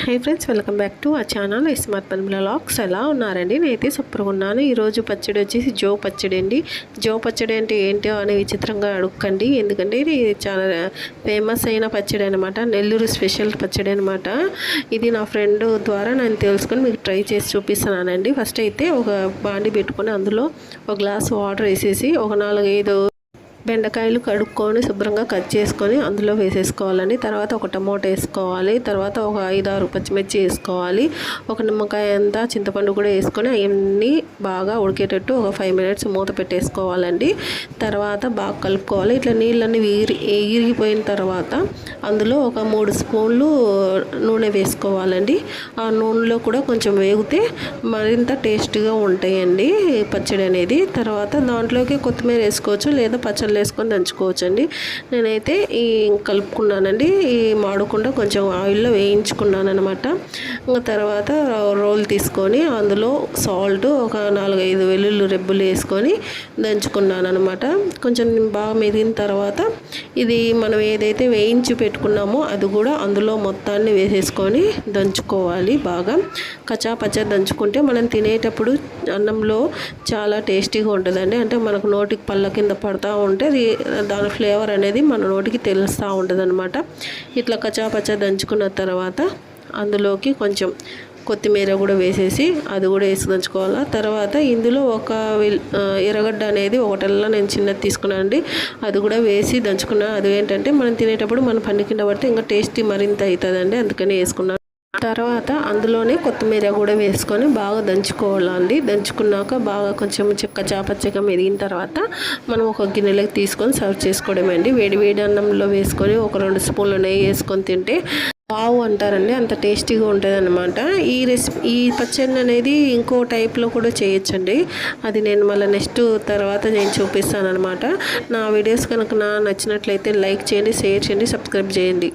Hi friends welcome back to ఆ channel iSmart పనుల లాక్స్ ఎలా ఉన్నారండి? నేనైతే సూపర్గా ఉన్నాను. ఈరోజు పచ్చడి వచ్చేసి జో పచ్చడి అండి. జో పచ్చడి అంటే ఏంటో అని విచిత్రంగా అడుక్కండి. ఎందుకంటే ఇది చాలా ఫేమస్ అయిన పచ్చడి అనమాట నెల్లూరు స్పెషల్ పచ్చడి అనమాట ఇది నా ఫ్రెండ్ ద్వారా నేను తెలుసుకొని మీకు ట్రై చేసి చూపిస్తున్నానండి. ఫస్ట్ అయితే ఒక బాండి పెట్టుకొని అందులో ఒక గ్లాస్ వాటర్ వేసేసి ఒక నాలుగు ఐదు బెండకాయలు కడుక్కొని శుభ్రంగా కట్ చేసుకొని అందులో వేసేసుకోవాలండి. తర్వాత ఒక టమోటా వేసుకోవాలి. తర్వాత ఒక ఐదు ఆరు పచ్చిమిర్చి వేసుకోవాలి. ఒక నిమ్మకాయ అంతా చింతపండు కూడా వేసుకొని అవన్నీ బాగా ఉడికేటట్టు ఒక ఫైవ్ మినిట్స్ మూత పెట్టేసుకోవాలండి. తర్వాత బాగా కలుపుకోవాలి. ఇట్లా నీళ్ళన్నీ వీరి ఇరిగిపోయిన తర్వాత అందులో ఒక మూడు స్పూన్లు నూనె వేసుకోవాలండి. ఆ నూనెలో కూడా కొంచెం వేగితే మరింత టేస్ట్గా ఉంటాయండి పచ్చడి అనేది తర్వాత దాంట్లోకి కొత్తిమీర వేసుకోవచ్చు లేదా పచ్చడి పచ్చళ్ళు వేసుకొని దంచుకోవచ్చు అండి నేనైతే ఈ కలుపుకున్నానండి. ఈ మాడకుండా కొంచెం ఆయిల్లో వేయించుకున్నాను అనమాట ఇంకా తర్వాత రోల్ తీసుకొని అందులో సాల్ట్ ఒక నాలుగైదు వెల్లుల్లి రెబ్బులు వేసుకొని దంచుకున్నాను అనమాట కొంచెం బాగా మెదిగిన తర్వాత ఇది మనం ఏదైతే వేయించి పెట్టుకున్నామో అది కూడా అందులో మొత్తాన్ని వేసేసుకొని దంచుకోవాలి బాగా. కచా పచ్చా దంచుకుంటే మనం తినేటప్పుడు అన్నంలో చాలా టేస్టీగా ఉంటుందండి. అంటే మనకు నోటికి పళ్ళ కింద పడతా ఉంటే అంటే అది దాని ఫ్లేవర్ అనేది మన నోటికి తెలుస్తూ ఉంటుంది అనమాట ఇట్లా కచాపచా దంచుకున్న తర్వాత అందులోకి కొంచెం కొత్తిమీర కూడా వేసేసి అది కూడా వేసి దంచుకోవాలి. తర్వాత ఇందులో ఒక ఎర్రగడ్డ అనేది ఒకటల్లా నేను చిన్నది తీసుకున్నాను అది కూడా వేసి దంచుకున్నాను అది ఏంటంటే మనం తినేటప్పుడు మనం పండి కింద పడితే ఇంకా టేస్టీ మరింత అవుతుందండి. అందుకని వేసుకున్నాను తర్వాత అందులోనే కొత్తిమీర కూడా వేసుకొని బాగా దంచుకోవాలండి. దంచుకున్నాక బాగా కొంచెం చెక్క చాపచ్చగా మెరిగిన తర్వాత మనం ఒక గిన్నెలోకి తీసుకొని సర్వ్ చేసుకోవడమే అండి. వేడి వేడి అన్నంలో వేసుకొని ఒక రెండు స్పూన్లు నెయ్యి వేసుకొని తింటే బావు అంటారండి. అంత టేస్టీగా ఉంటుంది అనమాట ఈ రెసిపీ ఈ పచ్చడి అనేది ఇంకో టైప్లో కూడా చేయొచ్చండి. అది నేను మళ్ళీ నెక్స్ట్ తర్వాత నేను చూపిస్తాను అనమాట నా వీడియోస్ కనుక నా నచ్చినట్లయితే లైక్ చేయండి షేర్ చేయండి సబ్స్క్రైబ్ చేయండి.